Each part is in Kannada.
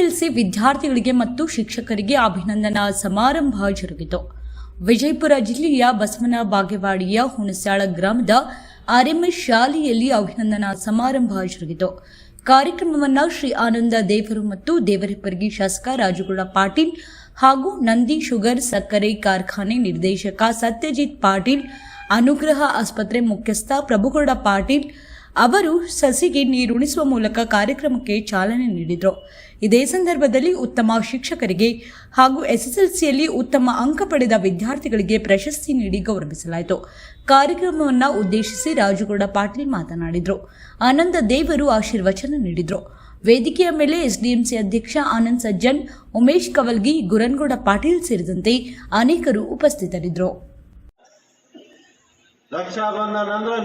ಎಸ್ಎಸ್ಎಲ್ಸಿ ವಿದ್ಯಾರ್ಥಿಗಳಿಗೆ ಮತ್ತು ಶಿಕ್ಷಕರಿಗೆ ಅಭಿನಂದನಾ ಸಮಾರಂಭ ಜರುಗಿತು. ವಿಜಯಪುರ ಜಿಲ್ಲೆಯ ಬಸವನ ಬಾಗೇವಾಡಿಯ ಹುಣಸಾಳ ಗ್ರಾಮದ ಆರ್ಎಂಎಸ್ ಶಾಲೆಯಲ್ಲಿ ಅಭಿನಂದನಾ ಸಮಾರಂಭ ಜರುಗಿತು. ಕಾರ್ಯಕ್ರಮವನ್ನು ಶ್ರೀ ಆನಂದ ದೇವರು ಮತ್ತು ದೇವರಿಪ್ಪರ್ಗಿ ಶಾಸಕ ರಾಜುಗೌಡ ಪಾಟೀಲ್ ಹಾಗೂ ನಂದಿ ಶುಗರ್ ಸಕ್ಕರೆ ಕಾರ್ಖಾನೆ ನಿರ್ದೇಶಕ ಸತ್ಯಜಿತ್ ಪಾಟೀಲ್, ಅನುಗ್ರಹ ಆಸ್ಪತ್ರೆ ಮುಖ್ಯಸ್ಥ ಪ್ರಭುಗೌಡ ಪಾಟೀಲ್ ಅವರು ಸಸಿಗೆ ನೀರುಣಿಸುವ ಮೂಲಕ ಕಾರ್ಯಕ್ರಮಕ್ಕೆ ಚಾಲನೆ ನೀಡಿದರು. ಇದೇ ಸಂದರ್ಭದಲ್ಲಿ ಉತ್ತಮ ಶಿಕ್ಷಕರಿಗೆ ಹಾಗೂ ಎಸ್ಎಸ್ಎಲ್ಸಿಯಲ್ಲಿ ಉತ್ತಮ ಅಂಕ ಪಡೆದ ವಿದ್ಯಾರ್ಥಿಗಳಿಗೆ ಪ್ರಶಸ್ತಿ ನೀಡಿ ಗೌರವಿಸಲಾಯಿತು. ಕಾರ್ಯಕ್ರಮವನ್ನು ಉದ್ದೇಶಿಸಿ ರಾಜುಗೌಡ ಪಾಟೀಲ್ ಮಾತನಾಡಿದರು. ಆನಂದ ದೇವರು ಆಶೀರ್ವಚನ ನೀಡಿದರು. ವೇದಿಕೆಯ ಮೇಲೆ ಎಸ್ಡಿಎಂಸಿ ಅಧ್ಯಕ್ಷ ಆನಂದ್ ಸಜ್ಜನ್, ಉಮೇಶ್ ಕವಲ್ಗಿ, ಗುರನ್ಗೌಡ ಪಾಟೀಲ್ ಸೇರಿದಂತೆ ಅನೇಕರು ಉಪಸ್ಥಿತರಿದ್ದರು. ರಕ್ಷಾಬಂಧನ ಅಂದ್ರೆ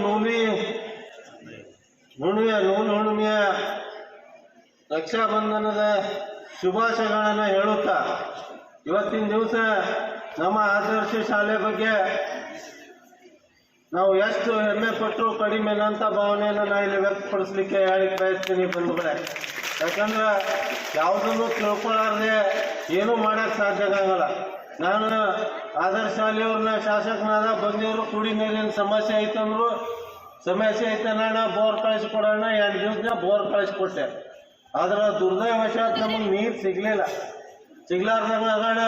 ರಕ್ಷಾಬಂಧನದ ಶುಭಾಶಯಗಳನ್ನು ಹೇಳುತ್ತಾ, ಇವತ್ತಿನ ದಿವಸ ನಮ್ಮ ಆದರ್ಶ ಶಾಲೆ ಬಗ್ಗೆ ನಾವು ಎಷ್ಟು ಹೆಮ್ಮೆ ಪಟ್ಟರು ಕಡಿಮೆ ಅಂತ ಭಾವನೆಯನ್ನು ನಾ ಇಲ್ಲಿ ವ್ಯಕ್ತಪಡಿಸ್ಲಿಕ್ಕೆ ಹೇಳಿ ಬಯಸ್ತೀನಿ ಬಂಧುಗಳೇ. ಯಾಕಂದ್ರೆ ಯಾವುದನ್ನು ತಿಳ್ಕೊಳ್ಳಾರ್ದೆ ಏನೂ ಮಾಡೋಕ್ಕೆ ಸಾಧ್ಯ ಆಗಲ್ಲ ನಾನು ಆದರ್ಶ ಶಾಲೆಯವ್ರನ್ನ ಶಾಸಕನಾದ ಬಂದಿವರು ಕುಡಿ ನೀರಿನ ಸಮಸ್ಯೆ ಐತಂದ್ರು, ಸಮಸ್ಯೆ ಐತೆ ಅಣ್ಣ ಬೋರ್ ಕಳಿಸ್ಕೊಡೋಣ, ಎರಡು ದಿವಸ ಬೋರ್ ಕಳಿಸ್ಕೊಟ್ಟೆ. ಆದ್ರೆ ದುರ್ದೈವಶಾತ್ ನಮಗೆ ನೀರು ಸಿಗಲಿಲ್ಲ. ಸಿಗ್ಲಾರ್ದಂಗ ಅದಣ್ಣ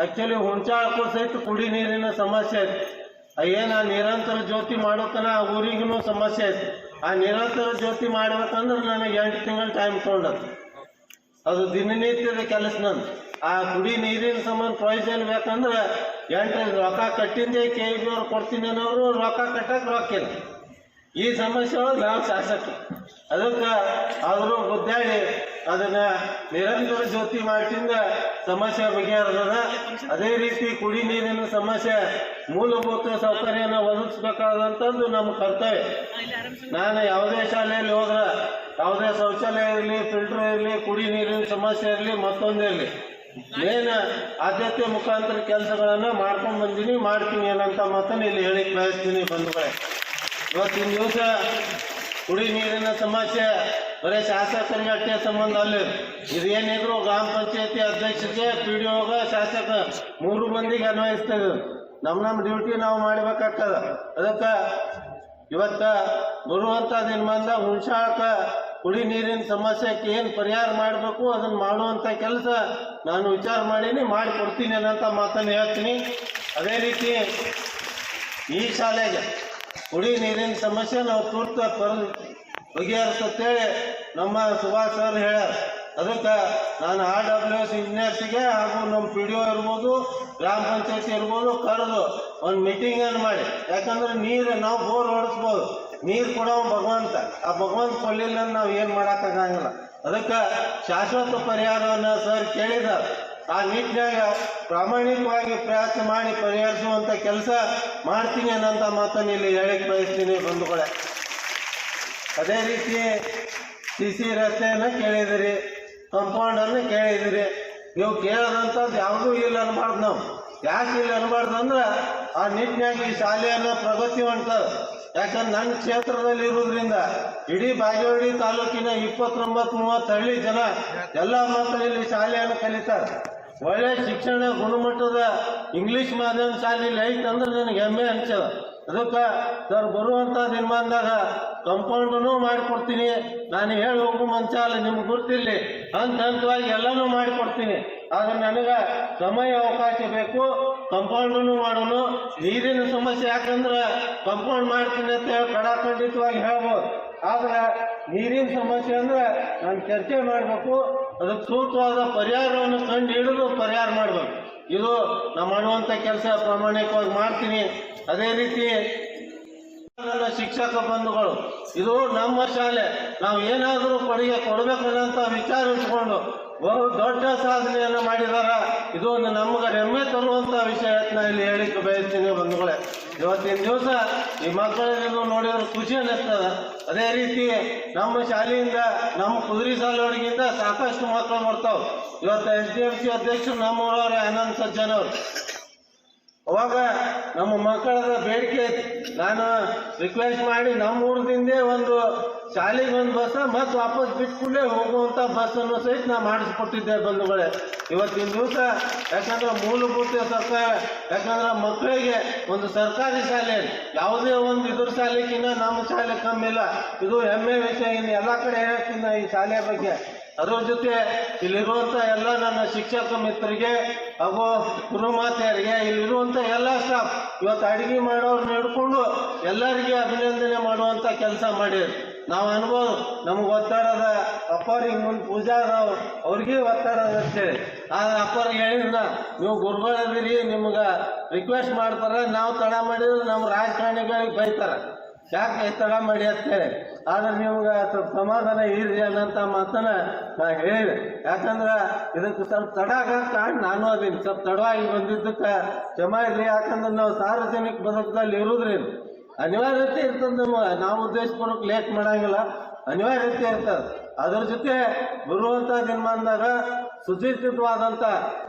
ಆ್ಯಕ್ಚುಲಿ ಹಾಕೋ ಸಹಿತ ಕುಡಿ ನೀರಿನ ಸಮಸ್ಯೆ ಐತಿ ಏನು ಆ ನಿರಂತರ ಜ್ಯೋತಿ ಮಾಡೋತನ ಆ ಊರಿಗೂ ಸಮಸ್ಯೆ ಐತಿ ಆ ನಿರಂತರ ಜ್ಯೋತಿ ಮಾಡ್ಬೇಕಂದ್ರೆ ನನಗೆ ಎಂಟು ತಿಂಗಳು ಟೈಮ್ ತೊಗೊಂಡದ್ದು ಅದು ದಿನನಿತ್ಯದ ಕೆಲಸ ನಂದು. ಆ ಕುಡಿ ನೀರಿನ ಸಂಬಂಧ ಪ್ರಯೋಜನ ಬೇಕಂದ್ರೆ ಎಂಟು ರೊಕ್ಕ ಕಟ್ಟಿಂದೆ ಕೆ ಜಿ ಅವ್ರು ಕೊಡ್ತೀನಿ ಅನ್ನೋರು ರೊಕ್ಕ ಕಟ್ಟಕ್ಕೆ ರೊಕ್ಕ ಇಲ್ಲ. ಈ ಸಮಸ್ಯೆ ಒಳಗೆ ನಾವು ಶಾಸಕ ಅದಕ್ಕೆ ಆದರೂ ಗುದ್ದಾಡಿ ಅದನ್ನ ನಿರಂತರ ಜ್ಯೋತಿ ಮಾಡ್ತಿಂದ ಸಮಸ್ಯೆ ಬಗೆಹರಿಸದ ಅದೇ ರೀತಿ ಕುಡಿ ನೀರಿನ ಸಮಸ್ಯೆ, ಮೂಲಭೂತ ಸೌಕರ್ಯನ ಒದಗಿಸ್ಬೇಕಾದಂಥದ್ದು ನಮ್ಮ ಕರ್ತವ್ಯ. ನಾನು ಯಾವುದೇ ಶಾಲೆಯಲ್ಲಿ ಹೋದ್ರೆ, ಯಾವುದೇ ಶೌಚಾಲಯ ಇರಲಿ ಫಿಲ್ಟರ್ ಇರಲಿ, ಕುಡಿ ನೀರಿನ ಸಮಸ್ಯೆ ಇರಲಿ ಮತ್ತೊಂದಿರಲಿ ಮೇನ್ ಆದ್ಯತೆ ಮುಖಾಂತರ ಕೆಲಸಗಳನ್ನು ಮಾಡ್ಕೊಂಡ್ ಬಂದೀನಿ, ಮಾಡ್ತೀನಿ ಏನಂತ ಮಾತನ್ನು ಇಲ್ಲಿ ಹೇಳಿ ಬಯಸ್ತೀನಿ ಬಂಧುಗಳೇ. ಇವತ್ತಿನ ದಿವಸ ಕುಡಿ ನೀರಿನ ಸಮಸ್ಯೆ, ಬರೀ ಶಾಸಕರಿಗೆ ಸಂಘಟನೆ ಸಂಬಂಧ ಅಲ್ಲ. ಇದೇನಿದ್ರು ಇದು ಗ್ರಾಮ ಪಂಚಾಯತಿ ಅಧ್ಯಕ್ಷತೆ ಪಿ ಡಿ ಶಾಸಕ ಮೂರು ಮಂದಿಗೆ ಅನ್ವಯಿಸ್ತದೆ. ನಮ್ಮ ನಮ್ಮ ಡ್ಯೂಟಿ ನಾವು ಮಾಡಬೇಕಾಗ್ತದ. ಅದಕ್ಕೆ ಇವತ್ತ ಬರುವಂಥ ಬಂದ ಹುಣಸಾಕ ಕುಡಿ ನೀರಿನ ಸಮಸ್ಯೆಗೆ ಏನು ಪರಿಹಾರ ಮಾಡಬೇಕು, ಅದನ್ನು ಮಾಡುವಂಥ ಕೆಲಸ ನಾನು ವಿಚಾರ ಮಾಡೀನಿ, ಮಾಡಿಕೊಡ್ತೀನಿ ಅನ್ನೋಂಥ ಮಾತನ್ನು ಹೇಳ್ತೀನಿ. ಅದೇ ರೀತಿ ಈ ಶಾಲೆಗೆ ಕುಡಿ ನೀರಿನ ಸಮಸ್ಯೆ ನಾವು ತುರ್ತ ಪರ ಬಗೆಹರಿಸುತ್ತೇಳಿ ನಮ್ಮ ಸುಭಾಷ್ ಸರ್ ಹೇಳ್ಯಾರ. ಅದಕ್ಕೆ ನಾನು ಆರ್ ಡಬ್ಲ್ಯೂ ಎಸ್ ಇಂಜಿನಿಯರ್ಸಿಗೆ ಹಾಗೂ ನಮ್ಮ ಪಿ ಡಿ ಒ ಇರ್ಬೋದು, ಗ್ರಾಮ ಪಂಚಾಯತಿ ಇರ್ಬೋದು ಕರೆದು ಒಂದು ಮೀಟಿಂಗನ್ನು ಮಾಡಿ. ಯಾಕಂದ್ರೆ ನೀರು ನಾವು ಬೋರ್ ಹೊಡೆಸ್ಬೋದು. ನೀರು ಕೊಡೋ ಭಗವಂತ. ಆ ಭಗವಂತ ಕೊಡಲಿಲ್ಲ ನಾವು ಏನು ಮಾಡೋಕ್ಕಾಗಂಗಿಲ್ಲ ಅದಕ್ಕೆ ಶಾಶ್ವತ ಪರಿಹಾರವನ್ನು ಸರ್ ಕೇಳಿದ್ದಾರೆ ಆ ನಿಟ್ಟಿನಾಗ ಪ್ರಾಮಾಣಿಕವಾಗಿ ಪ್ರಯತ್ನ ಮಾಡಿ ಪರಿಹರಿಸುವಂಥ ಕೆಲಸ ಮಾಡ್ತೀನಿ ಅನ್ನೋಂಥ ಮಾತನ್ನು ಇಲ್ಲಿ ಹೇಳಕ್ಕೆ ಬಯಸ್ತೀನಿ ಬಂಧುಗಳೇ. ಅದೇ ರೀತಿ ಸಿ ಸಿ ರಸ್ತೆಯನ್ನು ಕೇಳಿದಿರಿ ಕಂಪೌಂಡನ್ನು ಕೇಳಿದಿರಿ. ನೀವು ಕೇಳೋದಂಥದ್ದು ಯಾವುದೂ ಇಲ್ಲ ಅನ್ಬಾರ್ದು ನಾವು. ಯಾಕೆ ಇಲ್ಲ ಅನ್ಬಾರ್ದು ಅಂದ್ರೆ ಆ ನಿಟ್ಟಿನಾಗ ಈ ಶಾಲೆಯನ್ನು ಪ್ರಗತಿ ಮಾಡ್ತಾರೆ ಯಾಕಂದ್ರೆ ನನ್ನ ಕ್ಷೇತ್ರದಲ್ಲಿ ಇರೋದ್ರಿಂದ ಇಡೀ ಬಾಗೇವಾಡಿ ತಾಲೂಕಿನ ಇಪ್ಪತ್ತೊಂಬತ್ತು ಮೂವತ್ತು ಹಳ್ಳಿ ಜನ ಎಲ್ಲ ಮಕ್ಕಳು ಇಲ್ಲಿ ಶಾಲೆಯನ್ನು ಕಲಿತಾರೆ. ಒಳ್ಳೆ ಶಿಕ್ಷಣ ಗುಣಮಟ್ಟದ ಇಂಗ್ಲಿಷ್ ಮಾಧ್ಯಮ ಶಾಲೆ ಐತೆ ಅಂದ್ರೆ ನನಗೆ ಹೆಮ್ಮೆ ಅನ್ಸದ. ಅದಕ್ಕೆ ಸರ್ ಬರುವಂಥ ನಿರ್ಮಾಣದಾಗ ಕಂಪೌಂಡೂ ಮಾಡಿಕೊಡ್ತೀನಿ. ನಾನು ಹೇಳಿ ಹೋಗು ಮಂಚ ಅಲ್ಲ, ನಿಮ್ಗೆ ಗುರ್ತಿರ್ಲಿ ಹಂತ ಹಂತವಾಗಿ ಎಲ್ಲನೂ ಮಾಡಿಕೊಡ್ತೀನಿ. ಆದ್ರೆ ನನಗೆ ಸಮಯ ಅವಕಾಶ ಬೇಕು ಕಂಪೌಂಡನು ಮಾಡೋನು. ನೀರಿನ ಸಮಸ್ಯೆ ಯಾಕಂದ್ರೆ ಕಂಪೌಂಡ್ ಮಾಡ್ತೀನಿ ಅಂತ ಹೇಳಿ ಕಡಾಖಂಡಿತವಾಗಿ ಹೇಳ್ಬೋದು. ಆದ್ರೆ ನೀರಿನ ಸಮಸ್ಯೆ ಅಂದ್ರೆ ನಾನು ಚರ್ಚೆ ಮಾಡಬೇಕು. ಅದಕ್ಕೆ ಸೂಕ್ತವಾದ ಪರಿಹಾರವನ್ನು ಕಂಡು ಹಿಡಿದು ಪರಿಹಾರ ಮಾಡಬೇಕು. ಇದು ನಾವು ಮಾಡುವಂಥ ಕೆಲಸ ಪ್ರಾಮಾಣಿಕವಾಗಿ ಮಾಡ್ತೀನಿ. ಅದೇ ರೀತಿ ನನ್ನ ಶಿಕ್ಷಕ ಬಂಧುಗಳು, ಇದು ನಮ್ಮ ಶಾಲೆ. ನಾವು ಏನಾದರೂ ಕೊಡುಗೆ ಕೊಡಬೇಕನ್ನಂತ ವಿಚಾರ ಇಟ್ಕೊಂಡು ಬಹು ದೊಡ್ಡ ಸಾಧನೆಯನ್ನು ಮಾಡಿದಾರ ಇದು ಒಂದು ನಮಗೆ ಹೆಮ್ಮೆ ತರುವಂತ ವಿಷಯ ಇಲ್ಲಿ ಹೇಳಿಕ್ಕೆ ಬಯಸ್ತೀನಿ ಬಂಧುಗಳೇ. ಇವತ್ತಿನ ದಿವಸ ಈ ಮಕ್ಕಳನ್ನು ನೋಡಿದ್ರೆ ಖುಷಿ ಅನ್ನಿಸ್ತದ. ಅದೇ ರೀತಿ ನಮ್ಮ ಶಾಲೆಯಿಂದ, ನಮ್ಮ ಕುದುರೆ ಸಾಲೋಡಿಗಿಂತ ಸಾಕಷ್ಟು ಮಕ್ಕಳು ಬರ್ತಾವೆ. ಇವತ್ತು ಎಸ್ ಡಿ ಎಂ ಸಿ ಅಧ್ಯಕ್ಷರು ನಮ್ಮೂರವ್ರೆ ಆನಂದ್ ಸಜ್ಜನ್ ಅವರು. ಅವಾಗ ನಮ್ಮ ಮಕ್ಕಳದ ಬೇಡಿಕೆ ನಾನು ರಿಕ್ವೆಸ್ಟ್ ಮಾಡಿ ನಮ್ಮ ಊರದಿಂದ ಒಂದು ಶಾಲೆಗೆ ಒಂದು ಬಸ್ ಮತ್ತೆ ವಾಪಸ್ ಬಿಟ್ಕೂಡಲೇ ಹೋಗುವಂಥ ಬಸ್ಸನ್ನು ಸಹಿತ ನಾ ಮಾಡಿಸ್ಕೊಟ್ಟಿದ್ದೆ ಬಂಧುಗಳೇ. ಇವತ್ತಿನ ದಿವಸ ಯಾಕಂದ್ರೆ ಮೂಲಭೂತ ಸರ್ಕಾರ ಯಾಕಂದ್ರೆ ಮಕ್ಕಳಿಗೆ ಒಂದು ಸರ್ಕಾರಿ ಶಾಲೆ ಯಾವುದೇ ಒಂದು ಇದ್ರ ಶಾಲೆಗಿನ್ನ ನಮ್ಮ ಶಾಲೆ ಕಮ್ಮಿ ಇಲ್ಲ ಇದು ಹೆಮ್ಮೆ ವಿಷಯ ಇನ್ನು ಎಲ್ಲ ಕಡೆ ಹೇಳ್ತೀನಿ ಈ ಶಾಲೆ ಬಗ್ಗೆ. ಅದರ ಜೊತೆ ಇಲ್ಲಿರುವಂತ ಎಲ್ಲ ನನ್ನ ಶಿಕ್ಷಕ ಮಿತ್ರರಿಗೆ ಹಾಗೂ ಗುರುಮಾತೆಯರಿಗೆ ಇಲ್ಲಿರುವಂತ ಎಲ್ಲ ಸ್ಟಾಫ್ ಇವತ್ತು ಅಡಿಗೆ ಮಾಡೋರ್ನ ಹಿಡ್ಕೊಂಡು ಎಲ್ಲರಿಗೆ ಅಭಿನಂದನೆ ಮಾಡುವಂತ ಕೆಲಸ ಮಾಡಿದ್ರು. ನಾವು ಅನ್ಬೋದು ನಮ್ಗೆ ಒತ್ತಡ ಅದ ಅಪ್ಪರಿಗೆ ಮುಂದೆ ಪೂಜಾ ಅದಾವ ಅವ್ರಿಗೆ ಒತ್ತಡ ಅಷ್ಟೇ. ಆದ್ರೆ ಅಪ್ಪರಿಗೆ ಹೇಳಿದ್ರ ನೀವು ಗುರುಗಳದಿರಿ ನಿಮ್ಗೆ ರಿಕ್ವೆಸ್ಟ್ ಮಾಡ್ತಾರೆ, ನಾವು ತಡ ಮಾಡಿದ್ರೆ ನಮ್ಮ ರಾಜಕಾರಣಿಗಳಿಗೆ ಬೈತಾರೆ. ಯಾಕೆ ತಡ ಮಾಡಿ ಅಂತೇಳಿ. ಆದ್ರೆ ನಿಮ್ಗೆ ಸ್ವಲ್ಪ ಸಮಾಧಾನ ಇರ್ರಿ ಅನ್ನೋಂಥ ಮಾತನ್ನ ನಾ ಹೇಳಿದೆ. ಯಾಕಂದ್ರೆ ಇದಕ್ಕೆ ಸ್ವಲ್ಪ ತಡ ಆಗ ಕಾರಣ ನಾನು ಅದೀನಿ. ಸ್ವಲ್ಪ ತಡವಾಗಿ ಬಂದಿದ್ದಕ್ಕೆ ಕ್ಷಮ ಇರಲಿ. ಯಾಕಂದ್ರೆ ನಾವು ಸಾರ್ವಜನಿಕ ಬದುಕದಲ್ಲಿ ಇರುದ್ರಿಂದ ಅನಿವಾರ್ಯತೆ ಇರ್ತದೆ ನಮಗೆ ನಾವು ಉದ್ದೇಶಪೂರ್ವಕ ಲೇಟ್ ಮಾಡಂಗಿಲ್ಲ. ಅನಿವಾರ್ಯತೆ ಇರ್ತದೆ ಅದರ ಜೊತೆ ಬರುವಂಥ ದಿನಮಾನದಾಗ ಸುಚಿತಿತ್ವಾದಂಥ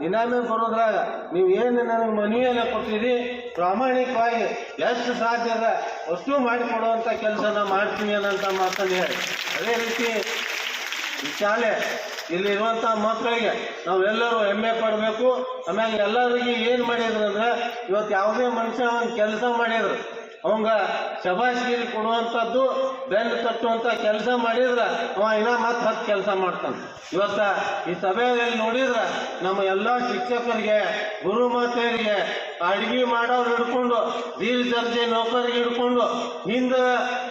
ಇನಾಮಿ ಬರೋದ್ರಾಗ ನೀವು ಏನು ನನಗೆ ಮನವಿಯನ್ನು ಕೊಟ್ಟಿರಿ, ಪ್ರಾಮಾಣಿಕವಾಗಿ ಎಷ್ಟು ಸಾಧ್ಯ ಅದ ಅಷ್ಟು ಮಾಡಿಕೊಡುವಂಥ ಕೆಲಸನ ಮಾಡ್ತೀನಿ ಅನ್ನೋಂಥ ಮಾತನ್ನು ಹೇಳಿ. ಅದೇ ರೀತಿ ಈ ಶಾಲೆ ಇಲ್ಲಿರುವಂಥ ಮಕ್ಕಳಿಗೆ ನಾವೆಲ್ಲರೂ ಹೆಮ್ಮೆ ಪಡಬೇಕು. ಆಮೇಲೆ ಎಲ್ಲರಿಗೆ ಏನು ಮಾಡಿದ್ರು ಅಂದ್ರೆ ಇವತ್ತು ಯಾವುದೇ ಮನುಷ್ಯ ಒಂದು ಕೆಲಸ ಮಾಡಿದ್ರು. ಅವಂಗ ಶಬಾಷ್ಗಿರಿ ಕೊಡುವಂಥದ್ದು ಬೆನ್ನು ತಟ್ಟುವಂಥ ಕೆಲಸ ಮಾಡಿದ್ರೆ ಅವ ಇನ್ನ ಮತ್ತೆ ಹತ್ತು ಕೆಲಸ ಮಾಡ್ತಾನೆ. ಇವತ್ತ ಈ ಸಭೆಯಲ್ಲಿ ನೋಡಿದ್ರೆ ನಮ್ಮ ಎಲ್ಲ ಶಿಕ್ಷಕರಿಗೆ ಗುರುಮಾತೆಯರಿಗೆ ಅಡುಗೆ ಮಾಡೋರು ಹಿಡ್ಕೊಂಡು ದೀರ್ ದರ್ಜೆ ನೌಕರಿಗೆ ಹಿಡ್ಕೊಂಡು, ಹಿಂದೆ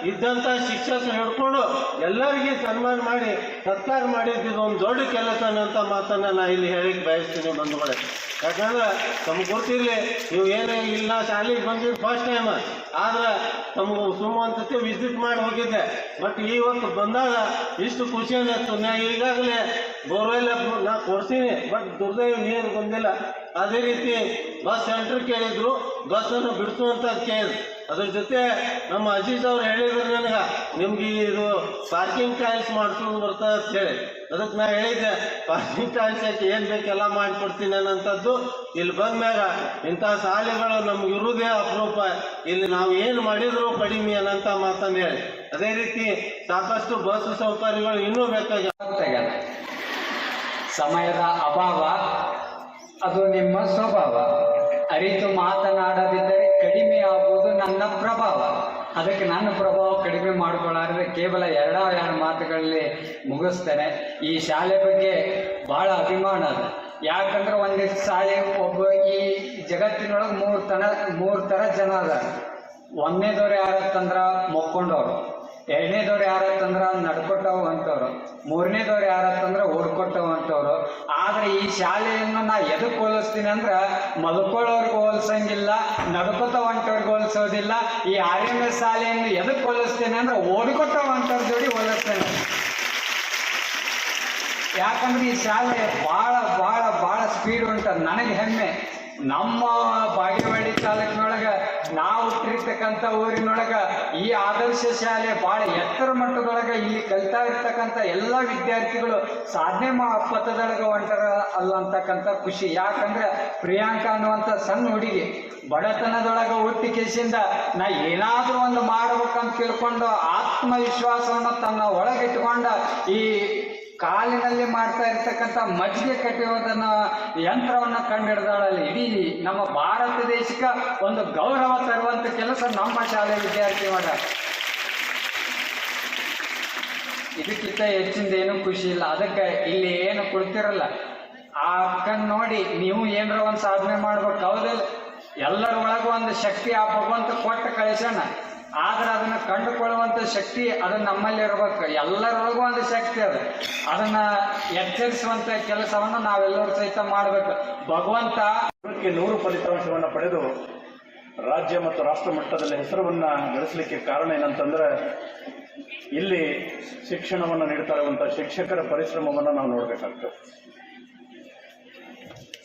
ಇದ್ದಂಥ ಶಿಕ್ಷಕರು ಹಿಡ್ಕೊಂಡು ಎಲ್ಲರಿಗೆ ಸನ್ಮಾನ ಮಾಡಿ, ಸತ್ಕಾರ ಮಾಡಿದ್ದು ಒಂದು ದೊಡ್ಡ ಕೆಲಸ ಅಂತ ಮಾತನ್ನ ನಾ ಇಲ್ಲಿ ಹೇಳಿಕ್ ಬಯಸ್ತೀನಿ ಬಂಧುಗಳೇ. ಯಾಕಂದ್ರೆ ತಮ್ಗೆ ಗೊತ್ತಿರಲಿ, ನೀವು ಏನೇ ಇಲ್ಲ, ಶಾಲೆಗೆ ಬಂದಿದ್ದು ಫಸ್ಟ್ ಟೈಮ್ ಆದ್ರೆ ತಮಗೆ ಸುಮ್ಮ ವಿಸಿಟ್ ಮಾಡಿ ಹೋಗಿದ್ದೆ. ಬಟ್ ಇವತ್ತು ಬಂದಾಗ ಇಷ್ಟು ಖುಷಿ ಅನ್ನಿಸ್ತು. ನಾ ಈಗಾಗಲೇ ಬೋರ್ವೆಲ್ ನಾ ಕೊಡ್ತೀನಿ ಬಟ್ ದುರ್ದೈವ ನೀರು ಬಂದಿಲ್ಲ. ಅದೇ ರೀತಿ ಬಸ್ ಸೆಂಟರ್ ಕೇಳಿದ್ರು ಬಸ್ಸನ್ನು ಬಿಡಿಸುವಂತ ಕೇಳಿದ್ರು. ಅದ್ರ ಜೊತೆ ನಮ್ಮ ಅಜೀಜ್ ಅವ್ರು ಹೇಳಿದ್ರು ನನಗೆ, ನಿಮ್ಗೆ ಇದು ಪಾರ್ಕಿಂಗ್ ಟಾಯ್ಲ್ಸ್ ಮಾಡಿಸ್ಕೊಂಡು ಬರ್ತದೆ ಅಂತ ಹೇಳಿ. ಅದಕ್ಕೆ ನಾ ಹೇಳಿದ್ದೆ ಪಾರ್ಕಿಂಗ್ ಟಾಯ್ಲ್ಸ್ ಯಾಕೆ ಏನು ಬೇಕೆಲ್ಲ ಮಾಡ್ಕೊಡ್ತೀನಿ ಅನ್ನೋಂಥದ್ದು ಇಲ್ಲಿ ಬಂದ್ಮ್ಯಾಗ ಇಂಥ ಶಾಲೆಗಳು ನಮ್ಗೆ ಇರುವುದೇ ಅಪರೂಪ. ಇಲ್ಲಿ ನಾವು ಏನು ಮಾಡಿದ್ರು ಕಡಿಮೆ ಅನ್ನಂತ ಮಾತಂದು ಹೇಳಿ. ಅದೇ ರೀತಿ ಸಾಕಷ್ಟು ಬಸ್ ಸೌಕರ್ಯಗಳು ಇನ್ನೂ ಬೇಕಾಗ ಸಮಯದ ಅಭಾವ, ಅದು ನಿಮ್ಮ ಸ್ವಭಾವ. ಅರಿತು ಮಾತನಾಡದಿದ್ದರೆ ಕಡಿಮೆ ಆಗುವುದು ನನ್ನ ಪ್ರಭಾವ. ಅದಕ್ಕೆ ನನ್ನ ಪ್ರಭಾವ ಕಡಿಮೆ ಮಾಡಿಕೊಳ್ಳಾರದೆ ಕೇವಲ ಎರಡ ಎರಡು ಮಾತುಗಳಲ್ಲಿ ಮುಗಿಸ್ತೇನೆ. ಈ ಶಾಲೆ ಬಗ್ಗೆ ಬಹಳ ಅಭಿಮಾನ ಅದು. ಯಾಕಂದ್ರೆ ಒಂದೇ ಶಾಲೆ, ಒಬ್ಬ ಈ ಜಗತ್ತಿನೊಳಗೆ ಮೂರು ತನ, ಮೂರು ಥರ ಜನ ಅದಾರ. ಒಂದನೇದವ್ರು ಯಾರತ್ತಂದ್ರ ಮೊಕ್ಕೊಂಡವ್ರು. ಎರಡನೇದವ್ರು ಯಾರತ್ತಂದ್ರ ನಡ್ಕೊಟ್ಟವು ಅಂತವ್ರು. ಮೂರನೇದವ್ರು ಯಾರತ್ತಂದ್ರ ಓಡ್ಕೊಟ್ಟವು ಅಂತವ್ರು. ಆದ್ರೆ ಈ ಶಾಲೆಯನ್ನು ನಾ ಎದಕ್ಕೆ ಹೋಲಿಸ್ತೀನಿ ಅಂದ್ರ ಮಲ್ಕೊಳ್ಳೋರ್ಗೆ ಹೋಲ್ಸಂಗಿಲ್ಲ ನಡ್ಕೊತ ಹೊಂಟವ್ರಿಗೆ ಹೋಲಿಸೋದಿಲ್ಲ, ಈ ಆರ್ ಎಂ ಎಸ್ ಶಾಲೆಯನ್ನು ಎದಕ್ಕೆ ಹೋಲಿಸ್ತೀನಿ ಅಂದ್ರೆ ಓಡ್ಕೊಟ್ಟವು ಅಂತವ್ರ ಜೋಡಿ ಹೋಲಿಸ್ತೇನೆ. ಯಾಕಂದ್ರೆ ಈ ಶಾಲೆ ಭಾಳ ಭಾಳ ಭಾಳ ಸ್ಪೀಡ್ ಉಂಟ. ನನಗೆ ಹೆಮ್ಮೆ. ನಮ್ಮ ಬಾಗೇವಾಡಿ ತಾಲೂಕಿನೊಳಗ ನಾವು ಹುಟ್ಟಿರ್ತಕ್ಕಂಥ ಊರಿನೊಳಗ ಈ ಆದರ್ಶ ಶಾಲೆ ಬಹಳ ಎತ್ತರ ಮಟ್ಟದೊಳಗ ಇಲ್ಲಿ ಕಲಿತಾ ಇರ್ತಕ್ಕಂಥ ಎಲ್ಲ ವಿದ್ಯಾರ್ಥಿಗಳು ಸಾಧನೆ ಪಥದೊಳಗ ಹೊಂಟರ ಅಲ್ಲ ಅಂತಕ್ಕಂಥ ಖುಷಿ. ಯಾಕಂದ್ರೆ ಪ್ರಿಯಾಂಕಾ ಅನ್ನುವಂಥ ಸಣ್ಣ ಹುಡುಗಿ ಬಡತನದೊಳಗ ಹುಟ್ಟಿ ನಾ ಏನಾದ್ರೂ ಒಂದು ಮಾಡ್ಬೇಕಂತ ತಿಳ್ಕೊಂಡು ಆತ್ಮವಿಶ್ವಾಸವನ್ನು ತನ್ನ ಒಳಗಿಟ್ಟುಕೊಂಡ ಈ ಕಾಲಿನಲ್ಲಿ ಮಾಡ್ತಾ ಇರ್ತಕ್ಕಂಥ ಮಜ್ಜಿಗೆ ಕಟ್ಟಿರೋದನ್ನ ಯಂತ್ರವನ್ನ ಕಂಡಿಡ್ದಾಳಲ್ಲಿ. ಇಡೀ ನಮ್ಮ ಭಾರತ ದೇಶಕ್ಕೆ ಒಂದು ಗೌರವ ತರುವಂತ ಕೆಲಸ ನಮ್ಮ ಶಾಲೆ ವಿದ್ಯಾರ್ಥಿ ಮಾಡ ಇದಕ್ಕಿಂತ ಹೆಚ್ಚಿಂದ ಏನೂ ಖುಷಿ ಇಲ್ಲ. ಅದಕ್ಕೆ ಇಲ್ಲಿ ಏನು ಕೊಡ್ತಿರಲ್ಲ. ಆ ಅಕ್ಕನ್ ನೋಡಿ ನೀವು ಏನಾರ ಒಂದು ಸಾಧನೆ ಮಾಡ್ಬೇಕು. ಹೌದಲ್ಲ ಎಲ್ಲರ ಒಳಗೂ ಒಂದು ಶಕ್ತಿ ಆ ಭಗವಂತ ಕೊಟ್ಟು ಕಳಿಸೋಣ. ಆದ್ರೆ ಅದನ್ನ ಕಂಡುಕೊಳ್ಳುವಂತ ಶಕ್ತಿ ಅದು ನಮ್ಮಲ್ಲಿ ಇರ್ಬೇಕು ಎಲ್ಲರೊಳಗೂ ಒಂದು ಶಕ್ತಿ ಅದು ಅದನ್ನ ಎಚ್ಚರಿಸುವಂತ ಕೆಲಸವನ್ನು ನಾವೆಲ್ಲರೂ ಸಹಿತ ಮಾಡ್ಬೇಕು ಭಗವಂತ ನೂರಕ್ಕೆ ನೂರು ಫಲಿತಾಂಶವನ್ನು ಪಡೆದು ರಾಜ್ಯ ಮತ್ತು ರಾಷ್ಟ್ರ ಮಟ್ಟದಲ್ಲಿ ಹೆಸರನ್ನ ಗಳಿಸಲಿಕ್ಕೆ ಕಾರಣ ಏನಂತಂದ್ರೆ ಇಲ್ಲಿ ಶಿಕ್ಷಣವನ್ನು ನೀಡ್ತಾ ಇರುವಂತಹ ಶಿಕ್ಷಕರ ಪರಿಶ್ರಮವನ್ನು ನಾವು ನೋಡಬೇಕಾಗ್ತದೆ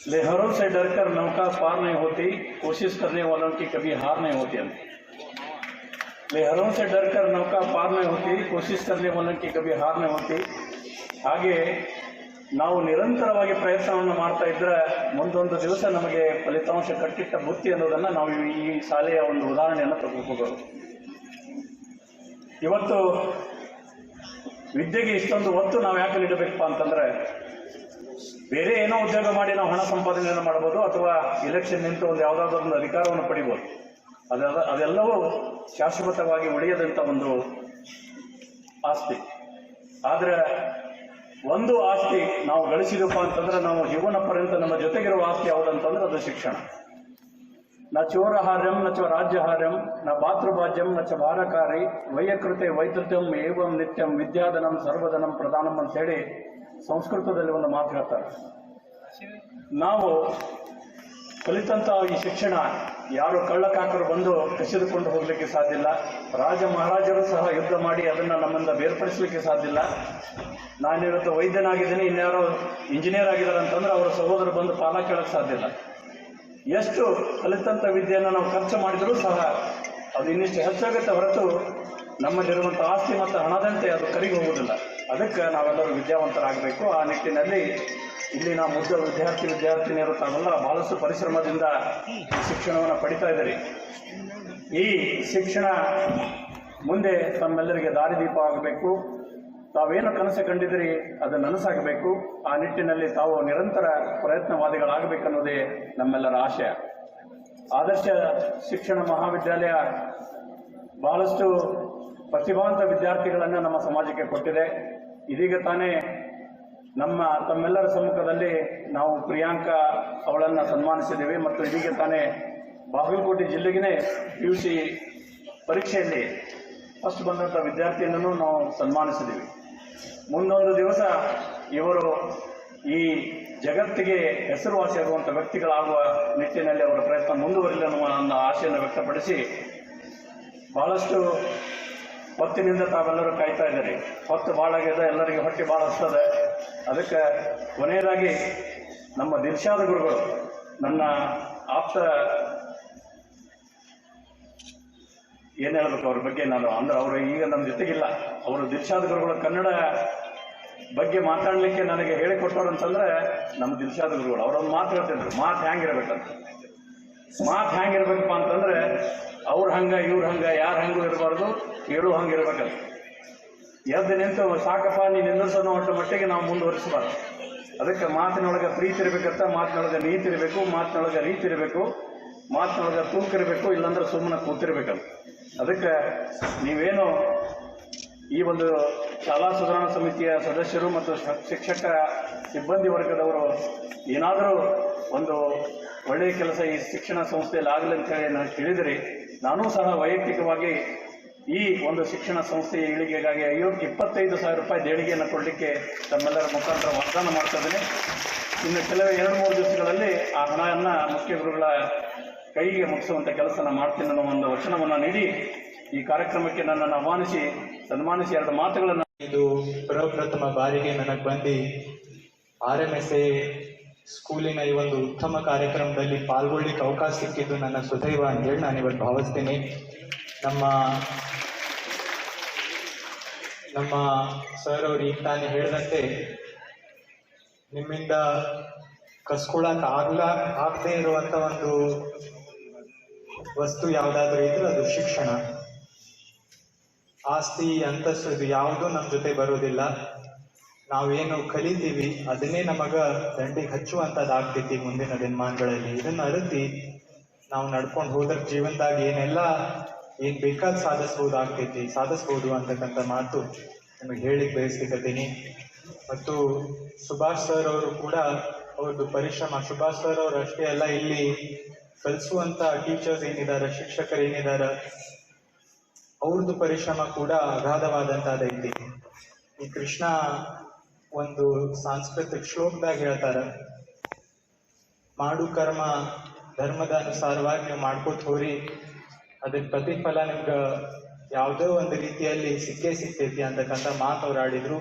लेहरों से डरकर नौका पार नहीं होती कोशिश करने वालों की कभी हार नहीं होती ಅಂತ लेहरों से डरकर नौका पार नहीं होती कोशिश करने वालों की कभी हार नहीं होती ಹಾಗೆ ನಾವು ನಿರಂತರವಾಗಿ ಪ್ರಯತ್ನವನ್ನು ಮಾಡ್ತಾ ಇದ್ರೆ ಮುಂದೊಂದು ದಿವಸ ನಮಗೆ ಫಲಿತಾಂಶ ಕಟ್ಟಿಟ್ಟ ಬುತ್ತಿ ಅನ್ನೋದನ್ನ ನಾವು ಈ ಶಾಲೆಯ ಒಂದು ಉದಾಹರಣೆಯನ್ನು ತೆಗೆದುಕೋಬಹುದು ಇವತ್ತು ವಿದ್ಯೆಗೆ ಇಷ್ಟೊಂದು ಒತ್ತು ನಾವು ಯಾಕೆ ನೀಡಬೇಕಪ್ಪ ಅಂತಂದ್ರೆ ಬೇರೆ ಏನೋ ಉದ್ಯೋಗ ಮಾಡಿ ನಾವು ಹಣ ಸಂಪಾದನೆಯನ್ನು ಮಾಡಬಹುದು ಅಥವಾ ಇಲೆಕ್ಷನ್ ನಿಂತು ಒಂದು ಯಾವುದಾದ್ರೂ ಒಂದು ಅಧಿಕಾರವನ್ನು ಪಡಿಬೋದು ಅದೆಲ್ಲ ಅದೆಲ್ಲವೂ ಶಾಶ್ವತವಾಗಿ ಉಳಿಯದಂಥ ಒಂದು ಆಸ್ತಿ. ಆದರೆ ಒಂದು ಆಸ್ತಿ ನಾವು ಗಳಿಸಿದಪ್ಪ ಅಂತಂದ್ರೆ ನಾವು ಜೀವನ ಪರ್ಯಂತ ನಮ್ಮ ಜೊತೆಗಿರುವ ಆಸ್ತಿ ಯಾವುದಂತಂದ್ರೆ ಅದು ಶಿಕ್ಷಣ. ನ ಚೋರಹಾರ್ಯಂ, ನ ಚ ರಾಜ್ಯಹಾರ್ಯಂ ನ ಭಾತೃಭಾಜ್ಯಂ, ನ ಚ ಭಾರಕಾರಿ ವೈಯಕೃತೆ ವೈತೃತ್ಯಂ, ಏವಂ ನಿತ್ಯಂ, ವಿದ್ಯಾಧನಂ, ಸರ್ವಧನಂ, ಪ್ರಧಾನಂ ಅಂತ ಹೇಳಿ ಸಂಸ್ಕೃತದಲ್ಲಿ ಒಂದು ಮಾತು ಹೇಳ್ತಾರೆ. ನಾವು ಕಲಿತಂತ ಈ ಶಿಕ್ಷಣ ಯಾರು ಕಳ್ಳಕಾಕರು ಬಂದು ಕಸಿದುಕೊಂಡು ಹೋಗ್ಲಿಕ್ಕೆ ಸಾಧ್ಯ ಇಲ್ಲ. ರಾಜ ಮಹಾರಾಜರು ಸಹ ಯುದ್ಧ ಮಾಡಿ ಅದನ್ನ ನಮ್ಮಿಂದ ಬೇರ್ಪಡಿಸಲಿಕ್ಕೆ ಸಾಧ್ಯ ಇಲ್ಲ. ನಾನಿವತ್ತು ವೈದ್ಯನಾಗಿದ್ದೀನಿ, ಇನ್ಯಾರೋ ಇಂಜಿನಿಯರ್ ಆಗಿದ್ದಾರೆ ಅಂತಂದ್ರೆ ಅವರ ಸಹೋದರ ಬಂದು ಪಾಲ ಕೇಳಕ್ಕೆ ಸಾಧ್ಯ ಇಲ್ಲ. ಎಷ್ಟು ಕಲಿತಂತ ವಿದ್ಯೆಯನ್ನು ನಾವು ಖರ್ಚು ಮಾಡಿದರೂ ಸಹ ಅದು ಇನ್ನಿಷ್ಟು ಹೆಚ್ಚಾಗುತ್ತೆ ಹೊರತು ನಮ್ಮಲ್ಲಿರುವಂಥ ಆಸ್ತಿ ಮತ್ತು ಹಣದಂತೆ ಅದು ಕರಿಗೆ ಹೋಗುವುದಿಲ್ಲ. ಅದಕ್ಕೆ ನಾವೆಲ್ಲರೂ ವಿದ್ಯಾವಂತರಾಗಬೇಕು. ಆ ನಿಟ್ಟಿನಲ್ಲಿ ಇಲ್ಲಿನ ಮುದ್ದ ವಿದ್ಯಾರ್ಥಿ ವಿದ್ಯಾರ್ಥಿನಿಯರು ತಾವೆಲ್ಲ ಬಹಳಷ್ಟು ಪರಿಶ್ರಮದಿಂದ ಶಿಕ್ಷಣವನ್ನು ಪಡಿತಾ ಇದ್ದಾರೆ. ಈ ಶಿಕ್ಷಣ ಮುಂದೆ ತಮ್ಮೆಲ್ಲರಿಗೆ ದಾರಿದೀಪ ಆಗಬೇಕು ತಾವೇನು ಕನಸು ಕಂಡಿದ್ದೀರಿ, ಅದು ನನಸಾಗಬೇಕು. ಆ ನಿಟ್ಟಿನಲ್ಲಿ ತಾವು ನಿರಂತರ ಪ್ರಯತ್ನವಾದಿಗಳಾಗಬೇಕನ್ನೋದೇ ನಮ್ಮೆಲ್ಲರ ಆಶಯ. ಆದರ್ಶ ಶಿಕ್ಷಣ ಮಹಾವಿದ್ಯಾಲಯ ಬಹಳಷ್ಟು ಪ್ರತಿಭಾವಂತ ವಿದ್ಯಾರ್ಥಿಗಳನ್ನು ನಮ್ಮ ಸಮಾಜಕ್ಕೆ ಕೊಟ್ಟಿದೆ. ಇದೀಗ ತಾನೇ ನಮ್ಮ ತಮ್ಮೆಲ್ಲರ ಸಮ್ಮುಖದಲ್ಲಿ ನಾವು ಪ್ರಿಯಾಂಕಾ ಅವಳನ್ನು ಸನ್ಮಾನಿಸಿದ್ದೇವೆ ಮತ್ತು ಇದೀಗ ತಾನೇ ಬಾಗಲಕೋಟೆ ಜಿಲ್ಲೆಗೆ ಯು ಸಿ ಪರೀಕ್ಷೆಯಲ್ಲಿ ಫಸ್ಟ್ ಬಂದಂಥ ವಿದ್ಯಾರ್ಥಿಯನ್ನು ನಾವು ಸನ್ಮಾನಿಸಿದ್ದೀವಿ. ಮುಂದೊಂದು ದಿವಸ ಇವರು ಈ ಜಗತ್ತಿಗೆ ಹೆಸರುವಾಸಿಯಾಗುವಂಥ ವ್ಯಕ್ತಿಗಳಾಗುವ ನಿಟ್ಟಿನಲ್ಲಿ ಅವರ ಪ್ರಯತ್ನ ಮುಂದುವರಿಲಿ ಅನ್ನುವ ನನ್ನ ಆಶೆಯನ್ನು ವ್ಯಕ್ತಪಡಿಸಿ ಬಹಳಷ್ಟು ಹೊತ್ತಿನಿಂದ ತಾವೆಲ್ಲರೂ ಕಾಯ್ತಾ ಇದ್ದೀರಿ. ಹೊತ್ತು ಭಾಳ ಆಗಿದೆ ಎಲ್ಲರಿಗೆ ಹೊಟ್ಟೆ ಭಾಳ ಹಸ್ತದೆ ಅದಕ್ಕೆ ಕೊನೆಯದಾಗಿ ನಮ್ಮ ದಿರ್ಶಾದ ಗುರುಗಳು, ನನ್ನ ಆಪ್ತ ಏನು ಹೇಳ್ಬೇಕು ಅವ್ರ ಬಗ್ಗೆ ನಾನು? ಅಂದ್ರೆ ಅವರು ಈಗ ನಮ್ಮ ಜೊತೆಗಿಲ್ಲ. ಅವರು ದಿಲ್ಶಾದ ಗುರುಗಳು ಕನ್ನಡ ಬಗ್ಗೆ ಮಾತಾಡಲಿಕ್ಕೆ ನನಗೆ ಹೇಳಿಕೊಟ್ಟವ್ರು ಅಂತಂದ್ರೆ ನಮ್ಮ ದಿಲ್ಶಾದ ಗುರುಗಳು. ಅವರೊಂದು ಮಾತು ಹೇಳ್ತಿದ್ರು ಮಾತು ಹ್ಯಾಂಗಿರ್ಬೇಕಂತ. ಮಾತು ಹ್ಯಾಂಗಿರ್ಬೇಕಪ್ಪ ಅಂತಂದ್ರೆ ಅವ್ರ ಹಂಗ, ಇವ್ರ ಹಂಗ, ಯಾರ ಹಂಗೂ ಇರಬಾರ್ದು, ಇವರು ಹಂಗಿರ್ಬೇಕಂತ. ಎದ್ದು ನಿಂತು ಸಾಕಪ್ಪ, ನೀನು ನಿಂದಿಸೋದು ಅಷ್ಟು ಮಟ್ಟಿಗೆ ನಾವು ಮುಂದುವರಿಸಬಾರ್ದು. ಅದಕ್ಕೆ ಮಾತಿನೊಳಗೆ ಪ್ರೀತಿ ಇರಬೇಕಂತ, ಮಾತಿನೊಳಗೆ ನೀತಿ ಇರಬೇಕು, ಮಾತಿನೊಳಗೆ ರೀತಿ ಇರಬೇಕು, ಮಾತಿನೊಳಗೆ ತೂಕ ಇರಬೇಕು, ಇಲ್ಲಾಂದ್ರೆ ಸುಮ್ಮನೆ ಕೂತಿರ್ಬೇಕಂತ ಅದಕ್ಕೆ ನೀವೇನು ಈ ಒಂದು ಶಾಲಾ ಸುಧಾರಣಾ ಸಮಿತಿಯ ಸದಸ್ಯರು ಮತ್ತು ಶಿಕ್ಷಕ ಸಿಬ್ಬಂದಿ ವರ್ಗದವರು ಏನಾದರೂ ಒಂದು ಒಳ್ಳೆಯ ಕೆಲಸ ಈ ಶಿಕ್ಷಣ ಸಂಸ್ಥೆಯಲ್ಲಿ ಆಗಲಿ ಅಂತ ಹೇಳಿ ನಾನು ನಾನೂ ಸಹ ವೈಯಕ್ತಿಕವಾಗಿ ಈ ಒಂದು ಶಿಕ್ಷಣ ಸಂಸ್ಥೆಯ ಏಳಿಗೆಗಾಗಿ ಐವತ್ತು ಇಪ್ಪತ್ತೈದು ಸಾವಿರ ರೂಪಾಯಿ ದೇಣಿಗೆಯನ್ನು ಕೊಡಲಿಕ್ಕೆ ತಮ್ಮೆಲ್ಲರ ಮುಖಾಂತರ ವಾಗ್ದಾನ ಮಾಡ್ತಾ ಇದ್ದೀನಿ. ಇನ್ನು ಕೆಲವು ಎರಡು ಮೂರು ದಿವಸಗಳಲ್ಲಿ ಆ ಹಣವನ್ನು ಮುಖ್ಯ ಗುರುಗಳ ಕೈಗೆ ಮುಗಿಸುವಂಥ ಕೆಲಸನ ಮಾಡ್ತೀನಿ ಅನ್ನೋ ಒಂದು ವಚನವನ್ನು ನೀಡಿ ಈ ಕಾರ್ಯಕ್ರಮಕ್ಕೆ ನನ್ನನ್ನು ಆಹ್ವಾನಿಸಿ, ಸನ್ಮಾನಿಸಿ ಎರಡು ಮಾತುಗಳನ್ನು ಇದು ಪ್ರಪ್ರಥಮ ಬಾರಿಗೆ ನನಗೆ ಬಂದು ಆರ್ ಎಂ ಎಸ್ ಎ ಸ್ಕೂಲಿನ ಈ ಒಂದು ಉತ್ತಮ ಕಾರ್ಯಕ್ರಮದಲ್ಲಿ ಪಾಲ್ಗೊಳ್ಳಿಕ್ಕೆ ಅವಕಾಶ ಸಿಕ್ಕಿದ್ದು ನನ್ನ ಸುದೈವ ಅಂತೇಳಿ ನಾನು ಇವತ್ತು ಭಾವಿಸ್ತೀನಿ. ನಮ್ಮ ನಮ್ಮ ಸರ್ ಅವರು ಈಗ ತಾನೇ ಹೇಳಿದಂತೆ, ನಿಮ್ಮಿಂದ ಕಸ್ಕೊಳಕ್ ಆಗ್ಲ, ಆಗದೆ ಇರುವಂತ ಒಂದು ವಸ್ತು ಯಾವ್ದಾದ್ರು ಇದ್ರೆ ಅದು ಶಿಕ್ಷಣ. ಆಸ್ತಿ, ಅಂತಸ್ತು ಇದು ಯಾವುದೂ ನಮ್ಮ ಜೊತೆ ಬರೋದಿಲ್ಲ. ನಾವೇನು ಕಲಿತೀವಿ, ಅದನ್ನೇ ನಮಗ ದಂಡಿಗೆ ಹಚ್ಚುವಂಥದ್ದಾಗ್ತೈತಿ ಮುಂದಿನ ದಿನಮಾನಗಳಲ್ಲಿ. ಇದನ್ನ ಅರಿತಿ, ನಾವು ನಡ್ಕೊಂಡು ಹೋದ್ರ ಜೀವನದಾಗ ಏನೆಲ್ಲ ಏನ್ ಬೇಕಾದ ಸಾಧಿಸ್ಬೋದಾಗ್ತೈತಿ ಸಾಧಿಸ್ಬೋದು ಅಂತಕ್ಕಂಥ ಮಾತು ನಿಮಗೆ ಹೇಳಿಕ್ ಬಯಸ್ಲಿಕ್ಕತ್ತೀನಿ ಮತ್ತು ಸುಭಾಷ್ ಸರ್ ಅವರು ಕೂಡ ಅವ್ರದ್ದು ಪರಿಶ್ರಮ, ಸುಭಾಷ್ ಸರ್ ಅವರು ಅಷ್ಟೇ ಅಲ್ಲ, ಇಲ್ಲಿ ಕಲಿಸುವಂತ ಟೀಚರ್ಸ್ ಏನಿದ್ದಾರೆ ಶಿಕ್ಷಕರು ಏನಿದ್ದಾರೆ ಅವ್ರದ್ದು ಪರಿಶ್ರಮ ಕೂಡ ಅಗಾಧವಾದಂತಹದೈತಿ ಈ ಕೃಷ್ಣ ಒಂದು ಸಾಂಸ್ಕೃತಿಕ ಶ್ಲೋಕದಾಗ ಹೇಳ್ತಾರ, ಮಾಡು ಕರ್ಮ, ಧರ್ಮದ ಅನುಸಾರವಾಗಿ ನೀವು ಮಾಡ್ಕೋತ ಹೋರಿ. ಅದಕ್ಕೆ ಪ್ರತಿಫಲ ನಿಮ್ಗ ಯಾವುದೋ ಒಂದು ರೀತಿಯಲ್ಲಿ ಸಿಕ್ಕೇ ಸಿಗ್ತೈತಿ ಅಂತಕ್ಕಂಥ ಮಾತು ಅವ್ರು ಆಡಿದ್ರು.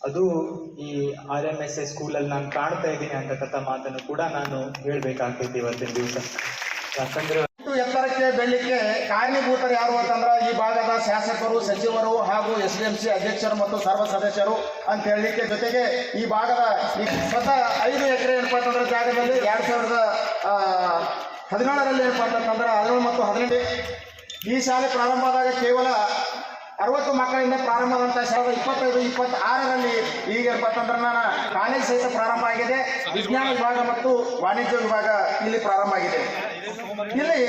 ಅದು ಈ ಆರ್ ಎಂ ಎಸ್ ಎಸ್ ಸ್ಕೂಲಲ್ಲಿ ನಾನು ಕಾಣ್ತಾ ಇದ್ದೀನಿ ಅಂತಕ್ಕಂಥ ಮಾತನ್ನು ಕೂಡ ನಾನು ಹೇಳ್ಬೇಕಾಗ್ತೈತಿ ಇವತ್ತಿನ ದಿವಸ. ಯಾಕಂದ್ರೆ ಎತ್ತರಕ್ಕೆ ಬೆಳ್ಳಿಕ್ಕೆ ಕಾರಣೀಭೂತರು ಯಾರು ಅಂತಂದ್ರೆ ಈ ಭಾಗದ ಶಾಸಕರು, ಸಚಿವರು ಹಾಗೂ ಎಸ್ ಡಿ ಎಂ ಸಿ ಅಧ್ಯಕ್ಷರು ಮತ್ತು ಸರ್ವ ಸದಸ್ಯರು ಅಂತ ಹೇಳಲಿಕ್ಕೆ ಜೊತೆಗೆ ಈ ಭಾಗದ ಸ್ವತಃ ಐದು ಎಕರೆ ಏನಪ್ಪ ಅಂತಂದ್ರೆ ಜಾಗದಲ್ಲಿ ಎರಡ್ ಸಾವಿರದ ಹದಿನೇಳರಲ್ಲಿ ಏನಪ್ಪ ಅಂತಂದ್ರೆ ಹದಿನೇಳು ಮತ್ತು ಹದಿನೆಂಟು. ಈ ಶಾಲೆ ಪ್ರಾರಂಭ ಆದಾಗ ಕೇವಲ ಅರವತ್ತು ಮಕ್ಕಳಿಂದ ಪ್ರಾರಂಭವಾದಂತಹ ಶಾಲೆ ಇಪ್ಪತ್ತೈದು, ಇಪ್ಪತ್ತಾರರಲ್ಲಿ ಈಗ ಏನಪ್ಪ ನಾನು ಕಾಲೇಜ್ ಸಹಿತ ಪ್ರಾರಂಭ ಆಗಿದೆ. ವಿಜ್ಞಾನ ವಿಭಾಗ ಮತ್ತು ವಾಣಿಜ್ಯ ವಿಭಾಗ ಇಲ್ಲಿ ಪ್ರಾರಂಭ ಆಗಿದೆ. ಇಲ್ಲಿ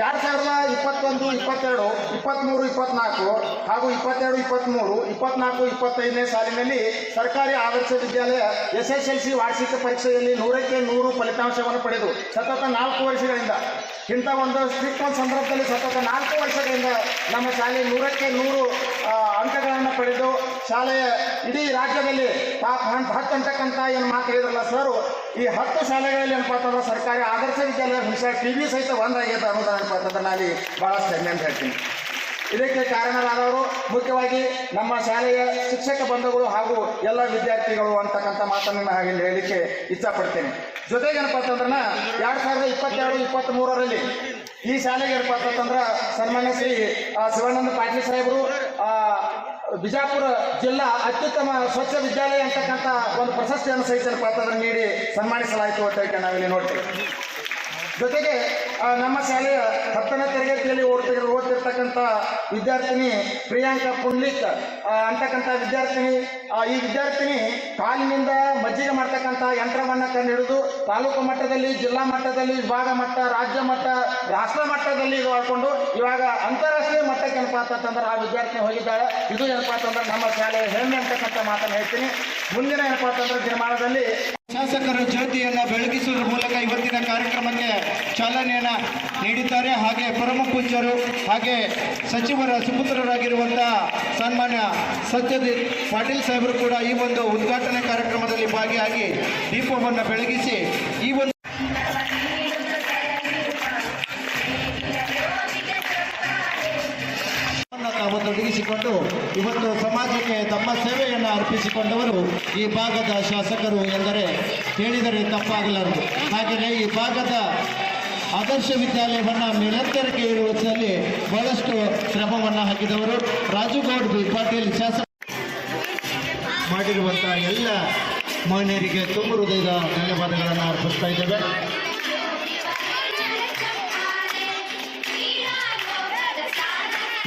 ಎರಡ್ ಸಾವಿರದ ಇಪ್ಪತ್ತೊಂದು, ಇಪ್ಪತ್ತೆರಡು ಇಪ್ಪತ್ತ್ಮೂರು ಇಪ್ಪತ್ನಾಲ್ಕು ಹಾಗೂ ಇಪ್ಪತ್ತೆರಡು ಇಪ್ಪತ್ತ್ಮೂರು ಇಪ್ಪತ್ನಾಲ್ಕು, ಇಪ್ಪತ್ತೈದನೇ ಸಾಲಿನಲ್ಲಿ ಸರ್ಕಾರಿ ಆದರ್ಶ ವಿದ್ಯಾಲಯ ಎಸ್ ಎಸ್ ಎಲ್ ಸಿ ವಾರ್ಷಿಕ ಪರೀಕ್ಷೆಯಲ್ಲಿ ನೂರಕ್ಕೆ ನೂರು ಫಲಿತಾಂಶವನ್ನು ಪಡೆದು ಸತತ ನಾಲ್ಕು ವರ್ಷಗಳಿಂದ, ಇಂಥ ಒಂದು ಒಂದು ಸಂದರ್ಭದಲ್ಲಿ ಸತತ ನಾಲ್ಕು ವರ್ಷಗಳಿಂದ ನಮ್ಮ ಶಾಲೆ ನೂರಕ್ಕೆ ನೂರು ಅಂಕಗಳನ್ನು ಪಡೆದು ಶಾಲೆಯ ಇಡೀ ರಾಜ್ಯದಲ್ಲಿ ಟಾಪ್ ಹಂಟ್ ಅಂತಕ್ಕಂಥ ಏನು ಮಾತು ಹೇಳಿದ್ರಲ್ಲ ಸರ್ ಈ ಹತ್ತು ಶಾಲೆಗಳಲ್ಲಿ ಏನಪ್ಪ ಅಂತಂದ್ರೆ ಸರ್ಕಾರಿ ಆದರ್ಶ ವಿದ್ಯಾಲಯ ಹುಣಸೆ ಟಿ ವಿ ಸಹಿತ ಒಂದಾಗೈತೆ ಅನ್ನೋದು ಏನಪ್ಪ ಅಂತಂದ್ರೆ ನಾನು ಭಾಳಷ್ಟು ಹೆಮ್ಮೆ ಅಂತ ಹೇಳ್ತೀನಿ. ಇದಕ್ಕೆ ಕಾರಣರಾದವರು ಮುಖ್ಯವಾಗಿ ನಮ್ಮ ಶಾಲೆಯ ಶಿಕ್ಷಕ ಬಂಧುಗಳು ಹಾಗೂ ಎಲ್ಲ ವಿದ್ಯಾರ್ಥಿಗಳು ಅಂತಕ್ಕಂಥ ಮಾತನ್ನು ನಾನು ಇಲ್ಲಿ ಹೇಳಲಿಕ್ಕೆ ಇಷ್ಟಪಡ್ತೇನೆ ಜೊತೆಗೆ ಏನಪ್ಪ ಅಂತಂದ್ರೆ ಎರಡು ಸಾವಿರದ ಇಪ್ಪತ್ತೆರಡು ಇಪ್ಪತ್ತ್ ಮೂರರಲ್ಲಿ ಈ ಶಾಲೆಗೆ ಏನಪ್ಪ ಅಂತಂದ್ರೆ ಸನ್ಮಾನ್ಯ ಶ್ರೀ ಶಿವಾನಂದ ಪಾಟೀಲ್ ಸಾಹೇಬರು ಬಿಜಾಪುರ ಜಿಲ್ಲಾ ಅತ್ಯುತ್ತಮ ಸ್ವಚ್ಛ ವಿದ್ಯಾಲಯ ಅಂತಕ್ಕಂಥ ಒಂದು ಪ್ರಶಸ್ತಿಯನ್ನು ಸಹಿತ ಏನಪ್ಪ ನೀಡಿ ಸನ್ಮಾನಿಸಲಾಯಿತು ಅಂತ ನಾವಿಲ್ಲಿ ನೋಡ್ತೇವೆ. ಜೊತೆಗೆ ನಮ್ಮ ಶಾಲೆಯ ಹತ್ತನೇ ತರಗತಿಯಲ್ಲಿ ಓಡ್ತಿರ ಓದ್ತಿರ್ತಕ್ಕಂಥ ವಿದ್ಯಾರ್ಥಿನಿ ಪ್ರಿಯಾಂಕಾ ಪುಂಡ್ಲಿಕ್. ಅಂತಕ್ಕಂಥ ವಿದ್ಯಾರ್ಥಿನಿ ಈ ವಿದ್ಯಾರ್ಥಿನಿ ಕಾಲಿನಿಂದ ಮಜ್ಜಿಗೆ ಮಾಡ್ತಕ್ಕಂಥ ಯಂತ್ರವನ್ನ ಕಂಡು ಹಿಡಿದು ತಾಲೂಕು ಮಟ್ಟದಲ್ಲಿ, ಜಿಲ್ಲಾ ಮಟ್ಟದಲ್ಲಿ, ವಿಭಾಗ ಮಟ್ಟ, ರಾಜ್ಯ ಮಟ್ಟ, ರಾಷ್ಟ್ರ ಮಟ್ಟದಲ್ಲಿ ಇದು ಮಾಡ್ಕೊಂಡು, ಇವಾಗ ಅಂತಾರಾಷ್ಟ್ರೀಯ ಮಟ್ಟಕ್ಕೆ ಏನಪ್ಪಾ ಅಂತಂದ್ರೆ ಆ ವಿದ್ಯಾರ್ಥಿನಿ ಹೋಗಿದ್ದಾಳೆ. ಇದು ಏನಪ್ಪಾ ಅಂತಂದ್ರೆ ನಮ್ಮ ಶಾಲೆಯ ಹೆಮ್ಮೆ ಅಂತಕ್ಕಂಥ ಮಾತನ್ನು ಹೇಳ್ತೀನಿ. ಮುಂದಿನ ಏನಪ್ಪಾ ಅಂತಂದ್ರೆ ದಿನಮಾನದಲ್ಲಿ ಶಾಸಕರು ಜ್ಯೋತಿಯನ್ನು ಬೆಳಗಿಸುವುದರ ಮೂಲಕ ಇವತ್ತಿನ ಕಾರ್ಯಕ್ರಮಕ್ಕೆ ಚಾಲನೆಯನ್ನು ನೀಡಿದ್ದಾರೆ. ಹಾಗೆ ಪರಮ ಪೂಜ್ಯರು, ಹಾಗೆ ಸಚಿವರ ಸುಪುತ್ರರಾಗಿರುವಂತಹ ಸನ್ಮಾನ್ಯ ಸತ್ಯಜಿತ್ ಪಾಟೀಲ್ ಸಾಹೇಬರು ಕೂಡ ಈ ಒಂದು ಉದ್ಘಾಟನೆ ಕಾರ್ಯಕ್ರಮದಲ್ಲಿ ಭಾಗಿಯಾಗಿ ದೀಪವನ್ನು ಬೆಳಗಿಸಿ ಈ ಒಂದು ತಾವು ಇವತ್ತು ಸಮಾಜಕ್ಕೆ ತಮ್ಮ ಸೇವೆಯನ್ನು ಅರ್ಪಿಸಿಕೊಂಡವರು ಈ ಭಾಗದ ಶಾಸಕರು ಎಂದರೆ ಹೇಳಿದರೆ ತಪ್ಪಾಗಲಾರದು. ಹಾಗೆಯೇ ಈ ಭಾಗದ ಆದರ್ಶ ವಿದ್ಯಾಲಯವನ್ನು ನಿರಂತರಕ್ಕೆ ಇರುವುದರಲ್ಲಿ ಬಹಳಷ್ಟು ಶ್ರಮವನ್ನು ಹಾಕಿದವರು ರಾಜುಗೌಡ್ ಬಿ ಪಾಟೀಲ್ ಶಾಸಕ. ಮಾಡಿರುವಂಥ ಎಲ್ಲ ಮಹಿಳೆಯರಿಗೆ ತುಂಬ ಹೃದಯದ ಧನ್ಯವಾದಗಳನ್ನು ಅರ್ಪಿಸ್ತಾ ಇದ್ದೇವೆ.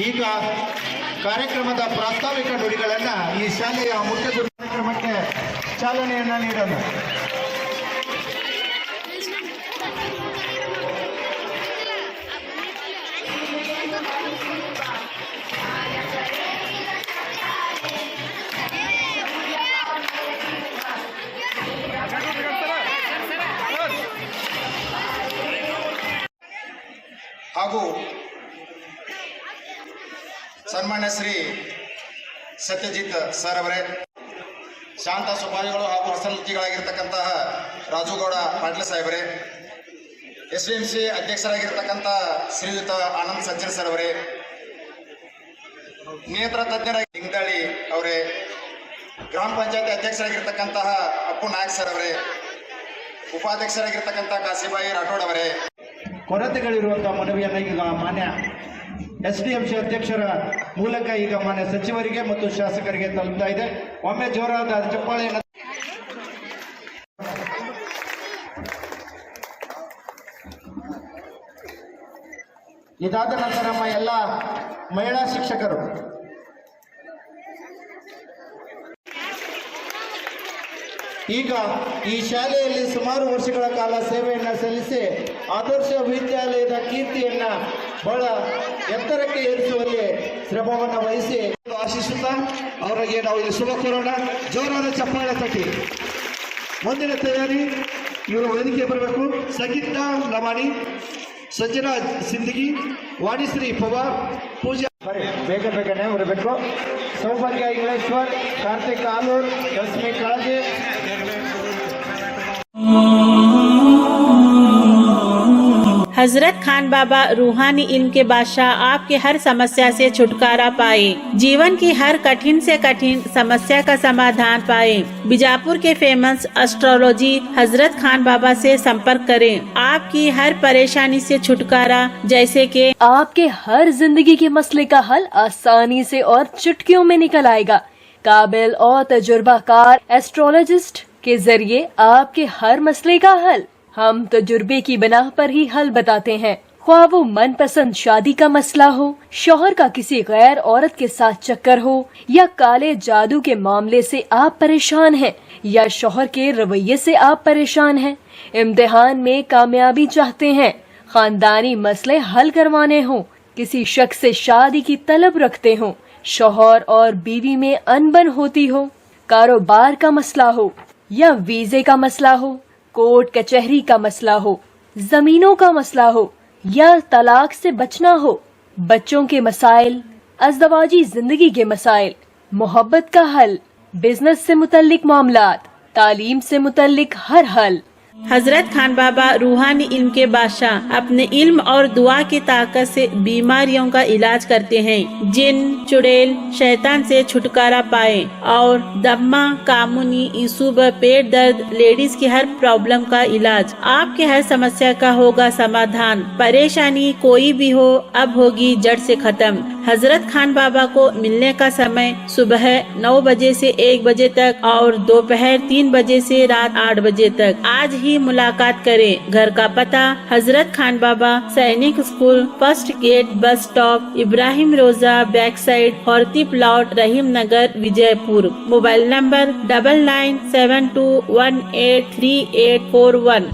ಈಗ ಕಾರ್ಯಕ್ರಮದ ಪ್ರಾಸ್ತಾವಿಕ ನುಡಿಗಳನ್ನು ಈ ಶಾಲೆಯ ಮುಖ್ಯ ಕಾರ್ಯಕ್ರಮಕ್ಕೆ ಚಾಲನೆಯನ್ನು ನೀಡೋಣ. ಹಾಗೂ ಸನ್ಮಾನ್ಯ ಶ್ರೀ ಸತ್ಯಜಿತ್ ಸರ್ ಅವರೇ, ಶಾಂತ ಸ್ವಭಾವಿಗಳು ಹಾಗೂ ಹಸನ್ಮುಖಿಗಳಾಗಿರ್ತಕ್ಕಂತಹ ರಾಜುಗೌಡ ಪಾಟೀಲ್ ಸಾಹೇಬರೇ ಎಸ್ ಡಿ ಎಂ ಸಿ ಅಧ್ಯಕ್ಷರಾಗಿರ್ತಕ್ಕಂಥ ಶ್ರೀಯುತ ಆನಂದ್ ಸಜ್ಜನ್ ಸರ್ ಅವರೇ, ನೇತ್ರ ತಜ್ಞರಾಗಿ ಹಿಂಗಾಳಿ ಅವರೇ, ಗ್ರಾಮ ಪಂಚಾಯತ್ ಅಧ್ಯಕ್ಷರಾಗಿರ್ತಕ್ಕಂತಹ ಅಪ್ಪು ನಾಯಕ್ ಸರ್ ಅವರೇ, ಉಪಾಧ್ಯಕ್ಷರಾಗಿರ್ತಕ್ಕಂಥ ಕಾಸಿಬಾಯಿ ರಾಠೋಡ್ ಅವರೇ. ಕೊರತೆಗಳಿರುವಂತಹ ಮನವಿಯನ್ನು ಈಗ ಮಾನ್ಯ ಎಸ್ ಡಿ ಎಂ ಸಿ ಅಧ್ಯಕ್ಷರ ಮೂಲಕ ಈಗ ಮಾನ್ಯ ಸಚಿವರಿಗೆ ಮತ್ತು ಶಾಸಕರಿಗೆ ತಲುಪ್ತಾ ಇದೆ. ಒಮ್ಮೆ ಜೋರಾದ ಚಪ್ಪಾಳೆಯನ್ನು ಇದಾದ ನಂತರ ನಮ್ಮ ಎಲ್ಲ ಮಹಿಳಾ ಶಿಕ್ಷಕರು. ಈಗ ಈ ಶಾಲೆಯಲ್ಲಿ ಸುಮಾರು ವರ್ಷಗಳ ಕಾಲ ಸೇವೆಯನ್ನು ಸಲ್ಲಿಸಿ ಆದರ್ಶ ವಿದ್ಯಾಲಯದ ಕೀರ್ತಿಯನ್ನ ಬಹಳ ಎತ್ತರಕ್ಕೆ ಏರಿಸುವಲ್ಲಿ ಶ್ರಮವನ್ನು ವಹಿಸಿ ಆಶಿಸುತ್ತಾ ಅವರಿಗೆ ನಾವು ಇಲ್ಲಿ ಶುಭ ಕೋರೋಣ. ಜೋರಾದ ಚಪ್ಪಾಳೆ ತಟ್ಟಿ. ಮುಂದಿನ ತಯಾರಿ, ಇವರು ವೇದಿಕೆ ಬರಬೇಕು. ಸಂಗೀತ ಲಮಾಣಿ ಸಜ್ಜನಾ ಸಿಂದಗಿ ವಾಣಿಶ್ರೀ ಪವಾರ್, ಪೂಜಾ. ಬರೀ ಬೇಗ ಬೇಗನೆ ಬರಬೇಕು ಸೌಭಾಗ್ಯ ಇಂಗ್ಲೇಶ್ವರ್, ಕಾರ್ತಿಕ್ ಆಲೂರ್ ಲಕ್ಷ್ಮಿ ಕಾಳಜಿ. हज़रत खान बाबा रूहानी इल्म के बादशाह आपके हर समस्या से छुटकारा पाए, जीवन की हर कठिन से कठिन समस्या का समाधान पाए। बीजापुर के फ़ेमस एस्ट्रोलॉजी हज़रत खान बाबा से संपर्क करें। आपकी हर परेशानी से छुटकारा, जैसे कि आपके हर ज़िंदगी के मसले का हल आसानी से और चुटकियों में निकल आएगा। काबिल और तजुर्बाकार एस्ट्रोलॉजिस्ट के ज़रिए आपके हर मसले का हल हम तजुर्बे की बिना पर ही हल बताते हैं। ख्वाह वो मनपसंद शादी का मसला हो, शोहर का किसी गैर औरत के साथ चक्कर हो, या काले जादू के मामले से आप परेशान हैं, या शोहर के रवैये से आप परेशान हैं। इम्तिहान में कामयाबी चाहते हैं, खानदानी मसले हल करवाने हों, किसी शख्स से शादी की तलब रखते हों, शोहर और बीवी में अनबन होती हो, कारोबार का मसला हो, या वीजे का मसला हो कोर्ट कचहरी का मसला हो, जमीनों का मसला हो, या तलाक से बचना हो, बच्चों के मसाइल अजदवाजी ज़िंदगी के मसाइल, मोहब्बत का हल, बिज़नेस से मुतलिक मामला तालीम से मुतलिक हर हल। हज़रत खान बाबा रूहानी इल्म के बादशाह अपने इल्म और दुआ की ताकत से बीमारियों का इलाज करते हैं। जिन, चुड़ैल, शैतान से छुटकारा पाए और दम्मा, कामुनी, ईसूब, पेट दर्द, लेडीज़ की हर प्रॉब्लम का इलाज। आपके हर समस्या का होगा समाधान। परेशानी कोई भी हो, अब होगी जड़ से खत्म। हज़रत खान बाबा को मिलने का समय सुबह नौ बजे से एक बजे तक और दोपहर तीन बजे से रात आठ बजे तक। आज ही मुलाकात करें। घर का पता, Hazrat Khan Baba, Sainik school, first gate, bus stop, Ibrahim Roza back side horti plot, Rahim Nagar, Vijayapur. Mobile number double nine seven two one eight three eight four one.